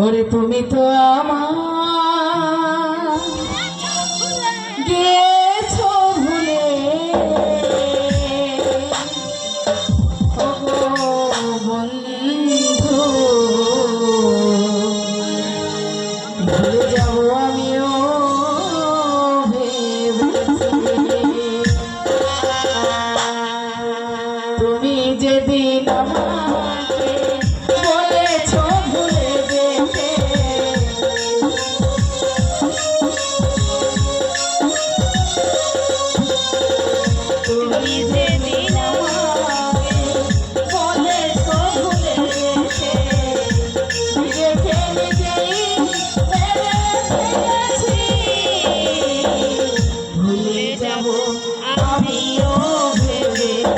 ওরে তুমি তো আমার গেছো ভুলে। বন্ধু যেদিন আমাকে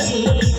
sexy, sexy.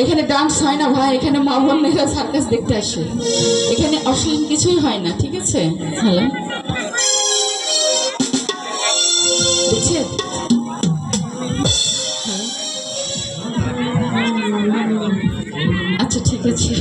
এখানে ডান্স হয় না ভাই, এখানে মা বোনেরা সার্কাস দেখতে আসে। এখানে অশ্লীল কিছুই হয় না, ঠিক আছে? হ্যালো? আচ্ছা ঠিক আছে।